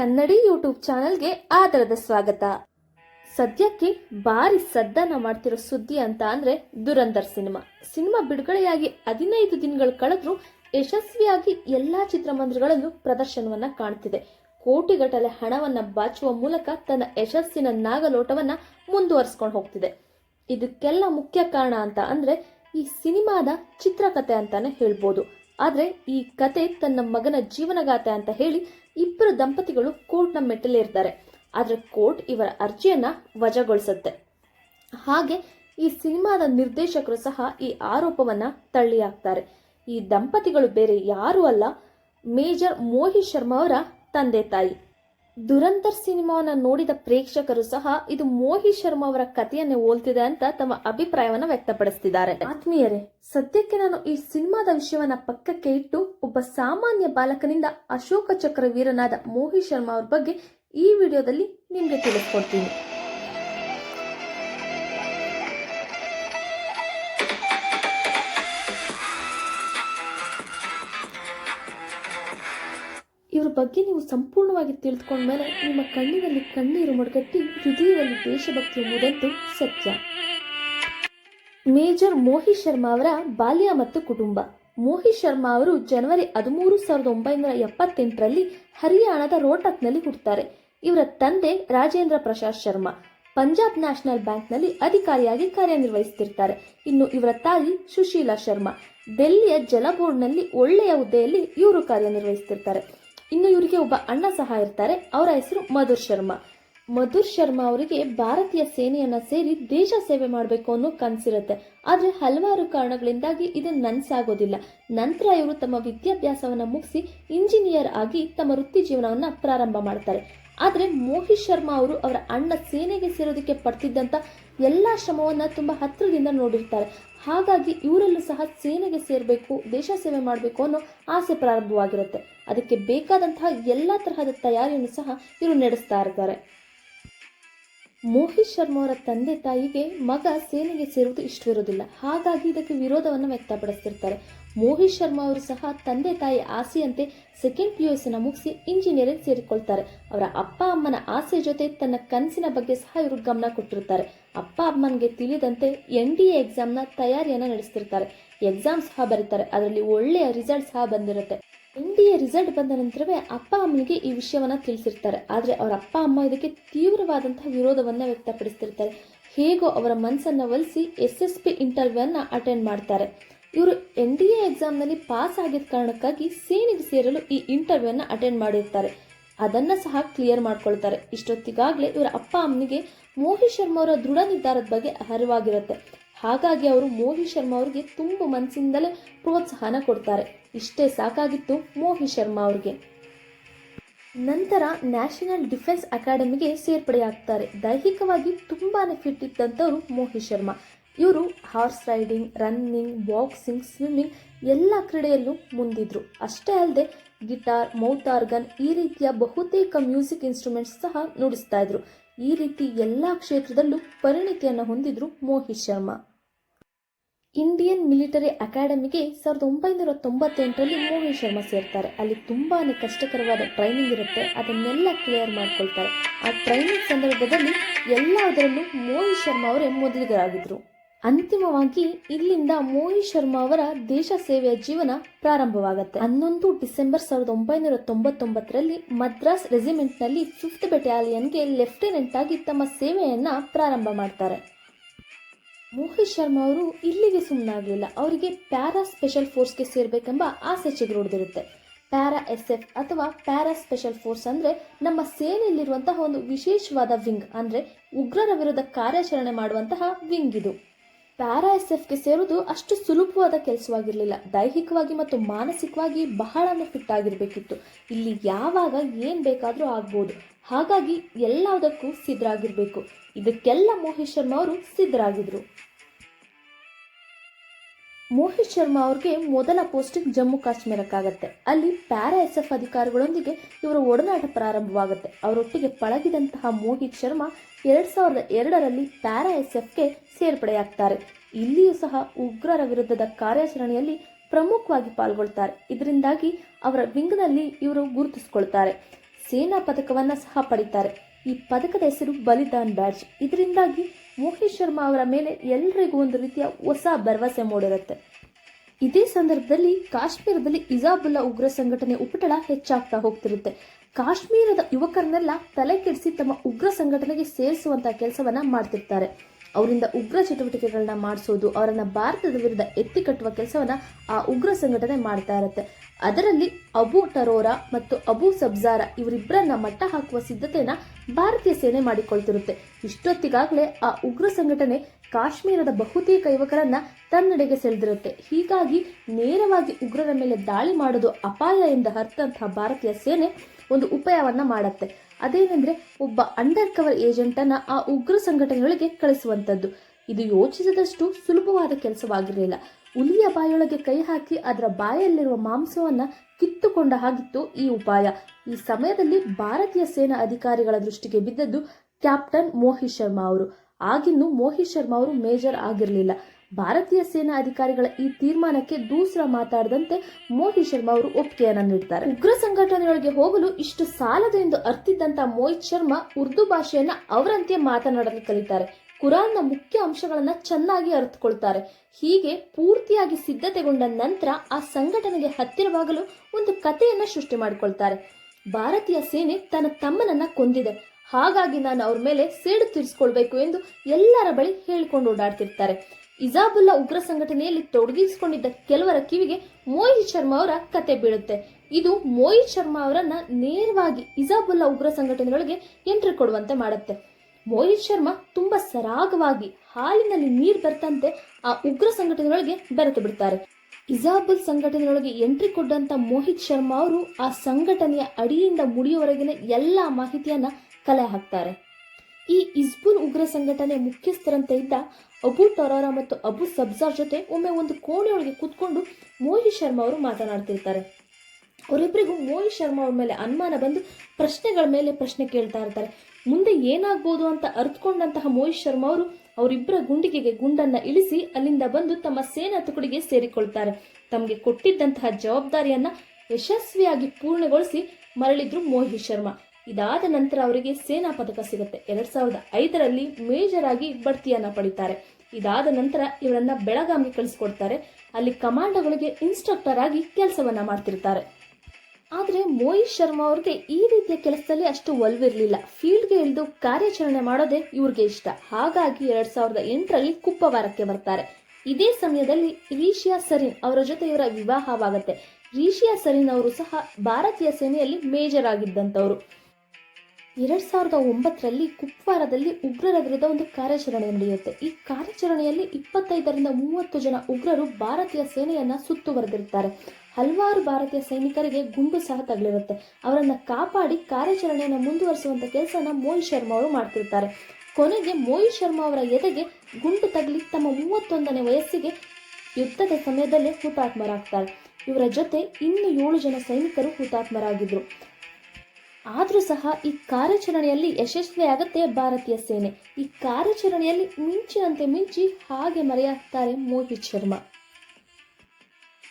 ಕನ್ನಡಿ ಯೂಟ್ಯೂಬ್ ಚಾನಲ್ಗೆ ಆದರದ ಸ್ವಾಗತ. ಸದ್ಯಕ್ಕೆ ಭಾರಿ ಸದ್ದನ ಮಾಡ್ತಿರೋ ಸುದ್ದಿ ಅಂತ ಅಂದ್ರೆ ದುರಂಧರ್ ಸಿನಿಮಾ. ಸಿನಿಮಾ ಬಿಡುಗಡೆಯಾಗಿ ಹದಿನೈದು ದಿನಗಳು ಕಳೆದ್ರೂ ಯಶಸ್ವಿಯಾಗಿ ಎಲ್ಲಾ ಚಿತ್ರಮಂದಿರಗಳಲ್ಲೂ ಪ್ರದರ್ಶನವನ್ನ ಕಾಣ್ತಿದೆ. ಕೋಟಿಗಟ್ಟಲೆ ಹಣವನ್ನ ಬಾಚುವ ಮೂಲಕ ತನ್ನ ಯಶಸ್ಸಿನ ನಾಗಲೋಟವನ್ನ ಮುಂದುವರಿಸ್ಕೊಂಡು ಹೋಗ್ತಿದೆ. ಇದಕ್ಕೆಲ್ಲ ಮುಖ್ಯ ಕಾರಣ ಅಂತ ಅಂದ್ರೆ ಈ ಸಿನಿಮಾದ ಚಿತ್ರಕಥೆ ಅಂತಾನೆ ಹೇಳ್ಬೋದು. ಆದ್ರೆ ಈ ಕತೆ ತನ್ನ ಮಗನ ಜೀವನಗಾಥೆ ಅಂತ ಹೇಳಿ ಇಬ್ಬರು ದಂಪತಿಗಳು ಕೋರ್ಟ್ನ ಮೆಟ್ಟಲೇರ್ತಾರೆ ಆದರೆ ಕೋರ್ಟ್ ಇವರ ಅರ್ಜಿಯನ್ನ ವಜಾಗೊಳಿಸುತ್ತೆ. ಹಾಗೆ ಈ ಸಿನಿಮಾದ ನಿರ್ದೇಶಕರು ಸಹ ಈ ಆರೋಪವನ್ನ ತಳ್ಳಿ ಹಾಕ್ತಾರೆ ಈ ದಂಪತಿಗಳು ಬೇರೆ ಯಾರೂ ಅಲ್ಲ. ಮೇಜರ್ ಮೋಹಿತ್ ಶರ್ಮಾ ಅವರ ತಂದೆ ತಾಯಿ. ದುರಂತರ್ ಸಿನಿಮಾವನ್ನು ನೋಡಿದ ಪ್ರೇಕ್ಷಕರು ಸಹ ಇದು ಮೋಹಿತ್ ಶರ್ಮಾ ಅವರ ಕಥೆಯನ್ನೇ ಹೋಲ್ತಿದೆ ಅಂತ ತಮ್ಮ ಅಭಿಪ್ರಾಯವನ್ನು ವ್ಯಕ್ತಪಡಿಸುತ್ತಿದ್ದಾರೆ ಆತ್ಮೀಯರೇ, ಸದ್ಯಕ್ಕೆ ನಾನು ಈ ಸಿನಿಮಾದ ವಿಷಯವನ್ನ ಪಕ್ಕಕ್ಕೆ ಇಟ್ಟು ಒಬ್ಬ ಸಾಮಾನ್ಯ ಬಾಲಕನಿಂದ ಅಶೋಕ ಚಕ್ರ ವೀರನಾದ ಮೋಹಿತ್ ಶರ್ಮಾ ಅವ್ರ ಬಗ್ಗೆ ಈ ವಿಡಿಯೋದಲ್ಲಿ ನಿಮಗೆ ತಿಳಿಸ್ಕೊಡ್ತೀನಿ. ಇವ್ರ ಬಗ್ಗೆ ನೀವು ಸಂಪೂರ್ಣವಾಗಿ ತಿಳಿದುಕೊಂಡ ಮೇಲೆ ನಿಮ್ಮ ಕಣ್ಣಿನಲ್ಲಿ ಕಣ್ಣೀರು ಮಡಗಟ್ಟಿ ಹೃದಯದಲ್ಲಿ ದೇಶಭಕ್ತಿ ಎಂಬುದಂತೂ ಸತ್ಯ. ಮೇಜರ್ ಮೋಹಿತ್ ಶರ್ಮಾ ಅವರ ಬಾಲ್ಯ ಮತ್ತು ಕುಟುಂಬ. ಮೋಹಿತ್ ಶರ್ಮಾ ಅವರು ಜನವರಿ ಹದಿಮೂರು ಸಾವಿರದ ಒಂಬೈನೂರ ಎಪ್ಪತ್ತೆಂಟರಲ್ಲಿ ಹರಿಯಾಣದ ರೋಟಕ್ನಲ್ಲಿ ಹುಟ್ಟುತ್ತಾರೆ ಇವರ ತಂದೆ ರಾಜೇಂದ್ರ ಪ್ರಸಾದ್ ಶರ್ಮಾ. ಪಂಜಾಬ್ ನ್ಯಾಷನಲ್ ಬ್ಯಾಂಕ್ನಲ್ಲಿ ಅಧಿಕಾರಿಯಾಗಿ ಕಾರ್ಯನಿರ್ವಹಿಸುತ್ತಿರ್ತಾರೆ. ಇನ್ನು ಇವರ ತಾಯಿ ಸುಶೀಲಾ ಶರ್ಮಾ. ಡೆಲ್ಲಿಯ ಜಲಬೋರ್ಡ್ನಲ್ಲಿ ಒಳ್ಳೆಯ ಹುದ್ದೆಯಲ್ಲಿ ಇವರು ಕಾರ್ಯನಿರ್ವಹಿಸುತ್ತಿರ್ತಾರೆ. ಇನ್ನು ಇವರಿಗೆ ಒಬ್ಬ ಅಣ್ಣ ಸಹ ಇರ್ತಾರೆ. ಅವರ ಹೆಸರು ಮಧುರ್ ಶರ್ಮಾ. ಮಧುರ್ ಶರ್ಮಾ ಅವರಿಗೆ ಭಾರತೀಯ ಸೇನೆಯನ್ನ ಸೇರಿ ದೇಶ ಸೇವೆ ಮಾಡಬೇಕು ಅನ್ನೋ ಕನಸಿರುತ್ತೆ. ಆದ್ರೆ ಹಲವಾರು ಕಾರಣಗಳಿಂದಾಗಿ ಇದು ನನ್ಸಾಗೋದಿಲ್ಲ. ನಂತರ ಇವರು ತಮ್ಮ ವಿದ್ಯಾಭ್ಯಾಸವನ್ನ ಮುಗಿಸಿ ಇಂಜಿನಿಯರ್ ಆಗಿ ತಮ್ಮ ವೃತ್ತಿ ಜೀವನವನ್ನ ಪ್ರಾರಂಭ ಮಾಡ್ತಾರೆ. ಆದ್ರೆ ಮೋಹಿತ್ ಶರ್ಮಾ ಅವರು ಅವರ ಅಣ್ಣ ಸೇನೆಗೆ ಸೇರೋದಕ್ಕೆ ಪಡ್ತಿದ್ದಂತ ಎಲ್ಲಾ ಶ್ರಮವನ್ನ ತುಂಬಾ ಹತ್ತಿರದಿಂದ ನೋಡಿರ್ತಾರೆ. ಹಾಗಾಗಿ ಇವರಲ್ಲೂ ಸಹ ಸೇನೆಗೆ ಸೇರಬೇಕು, ದೇಶ ಸೇವೆ ಮಾಡಬೇಕು ಅನ್ನೋ ಆಸೆ ಪ್ರಾರಂಭವಾಗಿರುತ್ತೆ. ಅದಕ್ಕೆ ಬೇಕಾದಂತಹ ಎಲ್ಲ ತರಹದ ತಯಾರಿಯನ್ನು ಸಹ ಇವರು ನಡೆಸ್ತಾ ಇರ್ತಾರೆ ಮೋಹಿತ್ ಶರ್ಮಾ ಅವರ ತಂದೆ ತಾಯಿಗೆ ಮಗ ಸೇನೆಗೆ ಸೇರುವುದು ಇಷ್ಟವಿರೋದಿಲ್ಲ ಹಾಗಾಗಿ ಇದಕ್ಕೆ ವಿರೋಧವನ್ನು ವ್ಯಕ್ತಪಡಿಸ್ತಿರ್ತಾರೆ. ಮೋಹಿತ್ ಶರ್ಮಾ ಅವರು ಸಹ ತಂದೆ ತಾಯಿ ಆಸೆಯಂತೆ ಸೆಕೆಂಡ್ ಪಿ ಯು ಮುಗಿಸಿ ಇಂಜಿನಿಯರಿಂಗ್ ಸೇರಿಕೊಳ್ತಾರೆ. ಅವರ ಅಪ್ಪ ಅಮ್ಮನ ಆಸೆ ಜೊತೆ ತನ್ನ ಕನಸಿನ ಬಗ್ಗೆ ಸಹ ಇವರು ಗಮನ ಕೊಟ್ಟಿರ್ತಾರೆ. ಅಪ್ಪ ಅಮ್ಮನಿಗೆ ತಿಳಿದಂತೆ ಎನ್ ಡಿ ಎ ಎಕ್ಸಾಮ್ನ ತಯಾರಿಯನ್ನು ನಡೆಸ್ತಿರ್ತಾರೆ. ಎಕ್ಸಾಮ್ ಸಹ ಬರೀತಾರೆ. ಅದರಲ್ಲಿ ಒಳ್ಳೆಯ ರಿಸಲ್ಟ್ ಸಹ ಬಂದಿರುತ್ತೆ. ಎನ್ ಡಿ ರಿಸಲ್ಟ್ ಬಂದ ನಂತರವೇ ಅಪ್ಪ ಅಮ್ಮನಿಗೆ ಈ ವಿಷಯವನ್ನು ತಿಳಿಸಿರ್ತಾರೆ. ಆದರೆ ಅವರ ಅಪ್ಪ ಅಮ್ಮ ಇದಕ್ಕೆ ತೀವ್ರವಾದಂತಹ ವಿರೋಧವನ್ನು ವ್ಯಕ್ತಪಡಿಸ್ತಿರ್ತಾರೆ. ಹೇಗೋ ಅವರ ಮನಸ್ಸನ್ನು ಒಲಿಸಿ S S P interview attend ಮಾಡ್ತಾರೆ. ಇವರು ಎನ್ ಡಿ ಎ ಎಕ್ಸಾಮ್ನಲ್ಲಿ ಪಾಸ್ ಆಗಿದ್ದ ಕಾರಣಕ್ಕಾಗಿ ಸೇನೆಗೆ ಸೇರಲು ಈ ಇಂಟರ್ವ್ಯೂನ ಅಟೆಂಡ್ ಮಾಡಿರ್ತಾರೆ. ಅದನ್ನು ಸಹ ಕ್ಲಿಯರ್ ಮಾಡ್ಕೊಳ್ತಾರೆ. ಇಷ್ಟೊತ್ತಿಗಾಗಲೇ ಇವರ ಅಪ್ಪ ಅಮ್ಮನಿಗೆ ಮೋಹಿತ್ ಶರ್ಮಾ ಅವರ ದೃಢ ನಿರ್ಧಾರದ ಬಗ್ಗೆ ಅರಿವಾಗಿರುತ್ತೆ. ಹಾಗಾಗಿ ಅವರು ಮೋಹಿ ಶರ್ಮಾ ಅವರಿಗೆ ತುಂಬ ಮನಸ್ಸಿಂದಲೇ ಪ್ರೋತ್ಸಾಹನ ಕೊಡ್ತಾರೆ. ಇಷ್ಟೇ ಸಾಕಾಗಿತ್ತು ಮೋಹಿ ಶರ್ಮಾ ಅವ್ರಿಗೆ. ನಂತರ ನ್ಯಾಷನಲ್ ಡಿಫೆನ್ಸ್ ಅಕಾಡೆಮಿಗೆ ಸೇರ್ಪಡೆಯಾಗ್ತಾರೆ. ದೈಹಿಕವಾಗಿ ತುಂಬಾ ಫಿಟ್ ಇದ್ದಂಥವ್ರು ಮೋಹಿತ್ ಶರ್ಮಾ. ಇವರು horse riding, running, boxing, swimming ಎಲ್ಲ ಕ್ರೀಡೆಯಲ್ಲೂ ಮುಂದಿದ್ರು. ಅಷ್ಟೇ ಅಲ್ಲದೆ ಗಿಟಾರ್ ಮೌತ್ ಆರ್ಗನ್ ಈ ರೀತಿಯ ಬಹುತೇಕ ಮ್ಯೂಸಿಕ್ ಇನ್ಸ್ಟ್ರೂಮೆಂಟ್ಸ್ ಸಹ ನುಡಿಸ್ತಾ ಇದ್ರು. ಈ ರೀತಿ ಎಲ್ಲ ಕ್ಷೇತ್ರದಲ್ಲೂ ಪರಿಣಿತಿಯನ್ನು ಹೊಂದಿದ್ರು ಮೋಹಿತ್ ಶರ್ಮಾ. ಇಂಡಿಯನ್ ಮಿಲಿಟರಿ ಅಕಾಡೆಮಿಗೆ ಸಾವಿರದ ಒಂಬೈನೂರ ತೊಂಬತ್ತೆಂಟರಲ್ಲಿ ಮೋಹಿತ್ ಶರ್ಮಾ ಸೇರ್ತಾರೆ. ಅಲ್ಲಿ ತುಂಬಾ ಕಷ್ಟಕರವಾದ ಟ್ರೈನಿಂಗ್ ಇರುತ್ತೆ. ಅದನ್ನೆಲ್ಲ ಕ್ಲಿಯರ್ ಮಾಡ್ಕೊಳ್ತಾರೆ. ಆ ಟ್ರೈನಿಂಗ್ ಸಂದರ್ಭದಲ್ಲಿ ಎಲ್ಲದರಲ್ಲೂ ಮೋಹಿತ್ ಶರ್ಮಾ ಅವರೇ ಮೊದಲಿಗರಾಗಿದ್ರು. ಅಂತಿಮವಾಗಿ ಇಲ್ಲಿಂದ ಮೋಹಿತ್ ಶರ್ಮಾ ಅವರ ದೇಶ ಸೇವೆಯ ಜೀವನ ಪ್ರಾರಂಭವಾಗುತ್ತೆ. ಹನ್ನೊಂದು ಡಿಸೆಂಬರ್ ಸಾವಿರದ ಒಂಬೈನೂರ ತೊಂಬತ್ತೊಂಬತ್ತರಲ್ಲಿ ಮದ್ರಾಸ್ ರೆಜಿಮೆಂಟ್ನಲ್ಲಿ ಫಿಫ್ತ್ ಬೆಟಾಲಿಯನ್ಗೆ ಲೆಫ್ಟಿನೆಂಟ್ ಆಗಿ ತಮ್ಮ ಸೇವೆಯನ್ನ ಪ್ರಾರಂಭ ಮಾಡ್ತಾರೆ. ಮೋಹಿತ್ ಶರ್ಮಾ ಅವರು ಇಲ್ಲಿಗೆ ಸುಮ್ಮನಾಗಲಿಲ್ಲ ಅವರಿಗೆ ಪ್ಯಾರಾ ಸ್ಪೆಷಲ್ ಫೋರ್ಸ್ಗೆ ಸೇರಬೇಕೆಂಬ ಆಸೆ ಚಿಗುರುಡಿದಿರುತ್ತೆ. ಪ್ಯಾರಾ ಎಸ್ ಎಫ್ ಅಥವಾ ಪ್ಯಾರಾ ಸ್ಪೆಷಲ್ ಫೋರ್ಸ್ ಅಂದ್ರೆ ನಮ್ಮ ಸೇನೆಯಲ್ಲಿರುವಂತಹ ಒಂದು ವಿಶೇಷವಾದ ವಿಂಗ್ ಅಂದ್ರೆ ಉಗ್ರರ ವಿರುದ್ಧ ಕಾರ್ಯಾಚರಣೆ ಮಾಡುವಂತಹ ವಿಂಗ್ ಇದು. ಪ್ಯಾರಾ ಎಸ್ ಎಫ್ಗೆ ಸೇರೋದು ಅಷ್ಟು ಸುಲಭವಾದ ಕೆಲಸವಾಗಿರಲಿಲ್ಲ. ದೈಹಿಕವಾಗಿ ಮತ್ತು ಮಾನಸಿಕವಾಗಿ ಬಹಳನೇ ಫಿಟ್ ಆಗಿರಬೇಕಿತ್ತು ಇಲ್ಲಿ ಯಾವಾಗ ಏನು ಬೇಕಾದರೂ ಆಗ್ಬೋದು. ಹಾಗಾಗಿ ಎಲ್ಲದಕ್ಕೂ ಸಿದ್ಧರಾಗಿರಬೇಕು ಇದಕ್ಕೆಲ್ಲ ಮೋಹಿತ್ ಶರ್ಮಾ ಅವರು ಸಿದ್ಧರಾಗಿದ್ರು. ಮೋಹಿತ್ ಶರ್ಮಾ ಅವ್ರಿಗೆ ಮೊದಲ ಪೋಸ್ಟಿಂಗ್ ಜಮ್ಮು ಕಾಶ್ಮೀರಕ್ಕಾಗತ್ತೆ. ಅಲ್ಲಿ ಪ್ಯಾರಾ ಎಸ್ ಎಫ್ ಅಧಿಕಾರಿಗಳೊಂದಿಗೆ ಇವರ ಒಡನಾಟ ಪ್ರಾರಂಭವಾಗುತ್ತೆ. ಅವರೊಟ್ಟಿಗೆ ಪಳಗಿದಂತಹ ಮೋಹಿತ್ ಶರ್ಮಾ ಎರಡ್ ಸಾವಿರದ ಎರಡರಲ್ಲಿ ಪ್ಯಾರಾ ಎಸ್ ಎಫ್ಗೆ ಸೇರ್ಪಡೆಯಾಗ್ತಾರೆ. ಇಲ್ಲಿಯೂ ಸಹ ಉಗ್ರರ ವಿರುದ್ಧದ ಕಾರ್ಯಾಚರಣೆಯಲ್ಲಿ ಪ್ರಮುಖವಾಗಿ ಪಾಲ್ಗೊಳ್ತಾರೆ. ಇದರಿಂದಾಗಿ ಅವರ ವಿಂಗ್ನಲ್ಲಿ ಇವರು ಗುರುತಿಸಿಕೊಳ್ತಾರೆ. ಸೇನಾ ಪದಕವನ್ನ ಸಹ ಪಡಿತಾರೆ. ಈ ಪದಕದ ಹೆಸರು ಬಲಿದಾನ್ ಬ್ಯಾಚ್ ಇದರಿಂದಾಗಿ ಮೋಹಿತ್ ಶರ್ಮಾ ಅವರ ಮೇಲೆ ಎಲ್ಲರಿಗೂ ಒಂದು ರೀತಿಯ ಹೊಸ ಭರವಸೆ ಮೂಡಿರುತ್ತೆ. ಇದೇ ಸಂದರ್ಭದಲ್ಲಿ ಕಾಶ್ಮೀರದಲ್ಲಿ ಇಜಾಬುಲ್ಲಾ ಉಗ್ರ ಸಂಘಟನೆ ಉಪಟಳ ಹೆಚ್ಚಾಗ್ತಾ ಹೋಗ್ತಿರುತ್ತೆ. ಕಾಶ್ಮೀರದ ಯುವಕರನ್ನೆಲ್ಲ ತಲೆ ಕೆಡಿಸಿ ತಮ್ಮ ಉಗ್ರ ಸಂಘಟನೆಗೆ ಸೇರಿಸುವಂತಹ ಕೆಲಸವನ್ನ ಮಾಡ್ತಿರ್ತಾರೆ. ಅವರಿಂದ ಉಗ್ರ ಚಟುವಟಿಕೆಗಳನ್ನ ಮಾಡಿಸೋದು, ಅವರನ್ನ ಭಾರತದ ವಿರುದ್ಧ ಎತ್ತಿ ಕಟ್ಟುವ ಕೆಲಸವನ್ನ ಆ ಉಗ್ರ ಸಂಘಟನೆ ಮಾಡ್ತಾ ಇರುತ್ತೆ. ಅದರಲ್ಲಿ ಅಬು ಟರೋರಾ ಮತ್ತು ಅಬು ಸಬ್ಜಾರ ಇವರಿಬ್ಬರನ್ನ ಮಟ್ಟ ಹಾಕುವ ಸಿದ್ಧತೆಯನ್ನ ಭಾರತೀಯ ಸೇನೆ ಮಾಡಿಕೊಳ್ತಿರುತ್ತೆ. ಇಷ್ಟೊತ್ತಿಗಾಗಲೇ ಆ ಉಗ್ರ ಸಂಘಟನೆ ಕಾಶ್ಮೀರದ ಬಹುತೇಕ ಯುವಕರನ್ನ ತನ್ನೆಡೆಗೆ ಸೆಳೆದಿರುತ್ತೆ. ಹೀಗಾಗಿ ನೇರವಾಗಿ ಉಗ್ರರ ಮೇಲೆ ದಾಳಿ ಮಾಡೋದು ಅಪಾಯ ಎಂದು ಅರ್ಥಂತಹ ಭಾರತೀಯ ಸೇನೆ ಒಂದು ಉಪಾಯವನ್ನ ಮಾಡುತ್ತೆ. ಅದೇನೆಂದ್ರೆ ಒಬ್ಬ ಅಂಡರ್ ಕವರ್ ಏಜೆಂಟ್ ಅನ್ನ ಆ ಉಗ್ರ ಸಂಘಟನೆಗಳಿಗೆ ಕಳಿಸುವಂತದ್ದು ಇದು ಯೋಚಿಸಿದಷ್ಟು ಸುಲಭವಾದ ಕೆಲಸವಾಗಿರಲಿಲ್ಲ. ಹುಲಿಯ ಬಾಯೊಳಗೆ ಕೈ ಹಾಕಿ ಅದರ ಬಾಯಲ್ಲಿರುವ ಮಾಂಸವನ್ನ ಕಿತ್ತುಕೊಂಡ ಹಾಗಿತ್ತು ಈ ಉಪಾಯ. ಈ ಸಮಯದಲ್ಲಿ ಭಾರತೀಯ ಸೇನಾ ಅಧಿಕಾರಿಗಳ ದೃಷ್ಟಿಗೆ ಬಿದ್ದದ್ದು ಕ್ಯಾಪ್ಟನ್ ಮೋಹಿತ್ ಶರ್ಮಾ ಅವರು. ಆಗಿನ್ನೂ ಮೋಹಿತ್ ಶರ್ಮಾ ಅವರು ಮೇಜರ್ ಆಗಿರಲಿಲ್ಲ. ಭಾರತೀಯ ಸೇನಾ ಅಧಿಕಾರಿಗಳ ಈ ತೀರ್ಮಾನಕ್ಕೆ ದೂಸರ ಮಾತಾಡದಂತೆ ಮೋಹಿತ್ ಶರ್ಮಾ ಅವರು ಒಪ್ಪಿಗೆಯನ್ನು ನೀಡ್ತಾರೆ. ಉಗ್ರ ಸಂಘಟನೆಯೊಳಗೆ ಹೋಗಲು ಇಷ್ಟು ಸಾಲದು ಎಂದು ಅರ್ಥಿದ್ದಂತ ಮೋಹಿತ್ ಶರ್ಮಾ ಉರ್ದು ಭಾಷೆಯನ್ನ ಅವರಂತೆ ಮಾತನಾಡಲು ಕಲಿತಾರೆ. ಕುರಾನ್ನ ಮುಖ್ಯ ಅಂಶಗಳನ್ನು ಚೆನ್ನಾಗಿ ಅರ್ಥಕೊಳ್ತಾರೆ ಹೀಗೆ ಪೂರ್ತಿಯಾಗಿ ಸಿದ್ಧತೆಗೊಂಡ ನಂತರ ಆ ಸಂಘಟನೆಗೆ ಹತ್ತಿರವಾಗಲು ಒಂದು ಕಥೆಯನ್ನ ಸೃಷ್ಟಿ ಮಾಡಿಕೊಳ್ತಾರೆ. ಭಾರತೀಯ ಸೇನೆ ತನ್ನ ತಮ್ಮನನ್ನ ಕೊಂದಿದೆ. ಹಾಗಾಗಿ ನಾನು ಅವ್ರ ಮೇಲೆ ಸೇಡು ತೀರಿಸಿಕೊಳ್ಬೇಕು ಎಂದು ಎಲ್ಲರ ಬಳಿ ಹೇಳಿಕೊಂಡು ಓಡಾಡ್ತಿರ್ತಾರೆ. ಇಜಾಬುಲ್ಲಾ ಉಗ್ರ ಸಂಘಟನೆಯಲ್ಲಿ ತೊಡಗಿಸಿಕೊಂಡಿದ್ದ ಕೆಲವರ ಕಿವಿಗೆ ಮೋಹಿತ್ ಶರ್ಮಾ ಅವರ ಕತೆ ಬೀಳುತ್ತೆ. ಇದು ಮೋಹಿತ್ ಶರ್ಮಾ ಅವರನ್ನ ನೇರವಾಗಿ ಇಜಾಬುಲ್ಲಾ ಉಗ್ರ ಸಂಘಟನೆಗಳಿಗೆ ಎಂಟ್ರಿ ಕೊಡುವಂತೆ ಮಾಡುತ್ತೆ. ಮೋಹಿತ್ ಶರ್ಮಾ ತುಂಬಾ ಸರಾಗವಾಗಿ ಹಾಲಿನಲ್ಲಿ ನೀರು ಬರ್ತಂತೆ ಆ ಉಗ್ರ ಸಂಘಟನೆಗಳಿಗೆ ಬೆರೆತು ಬಿಡ್ತಾರೆ. ಇಜಾಬುಲ್ ಸಂಘಟನೆಯೊಳಗೆ ಎಂಟ್ರಿ ಕೊಟ್ಟಂತ ಮೋಹಿತ್ ಶರ್ಮಾ ಅವರು ಆ ಸಂಘಟನೆಯ ಅಡಿಯಿಂದ ಮುಡಿಯುವವರೆಗಿನ ಎಲ್ಲಾ ಮಾಹಿತಿಯನ್ನ ಕಲೆ ಹಾಕ್ತಾರೆ. ಈ ಇಸ್ಬುಲ್ ಉಗ್ರ ಸಂಘಟನೆ ಮುಖ್ಯಸ್ಥರಂತೆ ಇದ್ದ ಅಬು ತರಾರ ಮತ್ತು ಅಬು ಸಬ್ಜಾರ್ ಜೊತೆ ಒಮ್ಮೆ ಒಂದು ಕೋಣೆಯೊಳಗೆ ಕೂತ್ಕೊಂಡು ಮೋಹಿತ್ ಶರ್ಮಾ ಅವರು ಮಾತನಾಡ್ತಿರ್ತಾರೆ. ಅವರಿಬ್ಬರಿಗೂ ಮೋಹಿತ್ ಶರ್ಮಾ ಅವ್ರ ಮೇಲೆ ಅನುಮಾನ ಬಂದು ಪ್ರಶ್ನೆಗಳ ಮೇಲೆ ಪ್ರಶ್ನೆ ಕೇಳ್ತಾ ಇರ್ತಾರೆ. ಮುಂದೆ ಏನಾಗ್ಬೋದು ಅಂತ ಅರ್ಥಕೊಂಡಂತಹ ಮೋಹಿತ್ ಶರ್ಮಾ ಅವರು ಅವರಿಬ್ಬರ ಗುಂಡಿಗೆಗೆ ಗುಂಡನ್ನ ಇಳಿಸಿ ಅಲ್ಲಿಂದ ಬಂದು ತಮ್ಮ ಸೇನಾ ತುಕಡಿಗೆ ಸೇರಿಕೊಳ್ತಾರೆ. ತಮಗೆ ಕೊಟ್ಟಿದ್ದಂತಹ ಜವಾಬ್ದಾರಿಯನ್ನ ಯಶಸ್ವಿಯಾಗಿ ಪೂರ್ಣಗೊಳಿಸಿ ಮರಳಿದ್ರು ಮೋಹಿತ್ ಶರ್ಮಾ. ಇದಾದ ನಂತರ ಅವರಿಗೆ ಸೇನಾ ಪದಕ ಸಿಗುತ್ತೆ. ಎರಡ್ ಸಾವಿರದ ಐದರಲ್ಲಿ ಮೇಜರ್ ಆಗಿ ಬಡ್ತಿಯನ್ನ ಪಡಿತಾರೆ. ಇದಾದ ನಂತರ ಇವರನ್ನ ಬೆಳಗಾಂಗೆ ಕಳಿಸ್ಕೊಡ್ತಾರೆ. ಅಲ್ಲಿ ಕಮಾಂಡೋಗಳಿಗೆ ಇನ್ಸ್ಟ್ರಕ್ಟರ್ ಆಗಿ ಕೆಲಸವನ್ನ ಮಾಡ್ತಿರ್ತಾರೆ. ಆದರೆ ಮೋಹಿತ್ ಶರ್ಮಾ ಅವ್ರಿಗೆ ಈ ರೀತಿಯ ಕೆಲಸದಲ್ಲಿ ಅಷ್ಟು ಒಲ್ವಿರಲಿಲ್ಲ. ಫೀಲ್ಡ್ಗೆ ಇಳಿದು ಕಾರ್ಯಾಚರಣೆ ಮಾಡೋದೇ ಇವ್ರಿಗೆ ಇಷ್ಟ. ಹಾಗಾಗಿ ಎರಡ್ ಸಾವಿರದ ಎಂಟರಲ್ಲಿ ಕುಪ್ಪವಾರಕ್ಕೆ ಬರ್ತಾರೆ. ಇದೇ ಸಮಯದಲ್ಲಿ ರೀಶಿಯಾ ಸರಿನ್ ಅವರ ಜೊತೆ ಇವರ ವಿವಾಹವಾಗುತ್ತೆ. ರೀಶಿಯಾ ಸರೀನ್ ಅವರು ಸಹ ಭಾರತೀಯ ಸೇನೆಯಲ್ಲಿ ಮೇಜರ್ ಆಗಿದ್ದಂಥವ್ರು. ಎರಡ್ ಸಾವಿರದ ಒಂಬತ್ತರಲ್ಲಿ ಕುಪ್ವಾರದಲ್ಲಿ ಉಗ್ರರ ವಿರುದ್ಧ ಒಂದು ಕಾರ್ಯಾಚರಣೆ ನಡೆಯುತ್ತೆ. ಈ ಕಾರ್ಯಾಚರಣೆಯಲ್ಲಿ ಇಪ್ಪತ್ತೈದರಿಂದ ಮೂವತ್ತು ಜನ ಉಗ್ರರು ಭಾರತೀಯ ಸೇನೆಯನ್ನ ಸುತ್ತುವರೆದಿರ್ತಾರೆ ಹಲವಾರು ಭಾರತೀಯ ಸೈನಿಕರಿಗೆ ಗುಂಡು ಸಹ ತಗಲಿರುತ್ತೆ. ಅವರನ್ನ ಕಾಪಾಡಿ ಕಾರ್ಯಾಚರಣೆಯನ್ನು ಮುಂದುವರಿಸುವಂತ ಕೆಲಸನ ಮೋಹಿತ್ ಶರ್ಮಾ ಅವರು ಮಾಡ್ತಿರ್ತಾರೆ. ಕೊನೆಗೆ ಮೋಹಿತ್ ಶರ್ಮಾ ಅವರ ಎದೆಗೆ ಗುಂಡು ತಗಲಿ ತಮ್ಮ ಮೂವತ್ತೊಂದನೇ ವಯಸ್ಸಿಗೆ ಯುದ್ಧದ ಸಮಯದಲ್ಲೇ ಹುತಾತ್ಮರಾಗ್ತಾರೆ. ಇವರ ಜೊತೆ ಇನ್ನು ಏಳು ಜನ ಸೈನಿಕರು ಹುತಾತ್ಮರಾಗಿದ್ರು. ಆದರೂ ಸಹ ಈ ಕಾರ್ಯಾಚರಣೆಯಲ್ಲಿ ಯಶಸ್ವಿಯಾಗುತ್ತೆ ಭಾರತೀಯ ಸೇನೆ. ಈ ಕಾರ್ಯಾಚರಣೆಯಲ್ಲಿ ಮಿಂಚಿನಂತೆ ಮಿಂಚಿ ಹಾಗೆ ಮರೆಯಾಗ್ತಾರೆ ಮೋಹಿತ್ ಶರ್ಮಾ.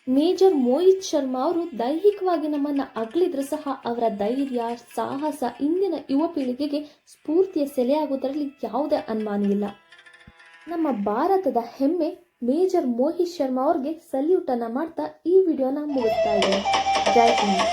ಮೇಜರ್ ಮೋಹಿತ್ ಶರ್ಮಾ ಅವರು ದೈಹಿಕವಾಗಿ ನಮ್ಮನ್ನ ಅಗಲಿದ್ರು ಸಹ ಅವರ ಧೈರ್ಯ, ಸಾಹಸ, ಇಂದಿನ ಯುವ ಪೀಳಿಗೆಗೆ ಸ್ಫೂರ್ತಿಯ ಸೆಲೆಯಾಗುವುದರಲ್ಲಿ ಯಾವುದೇ ಅನುಮಾನ ಇಲ್ಲ. ನಮ್ಮ ಭಾರತದ ಹೆಮ್ಮೆ ಮೇಜರ್ ಮೋಹಿತ್ ಶರ್ಮಾ ಅವ್ರಿಗೆ ಸಲ್ಯೂಟ್ ಅನ್ನ ಮಾಡ್ತಾ ಈ ವಿಡಿಯೋನ ಮುಗಿಸ್ತಾ ಇದ್ದೀನಿ. ಜೈ ಹಿಂದ್.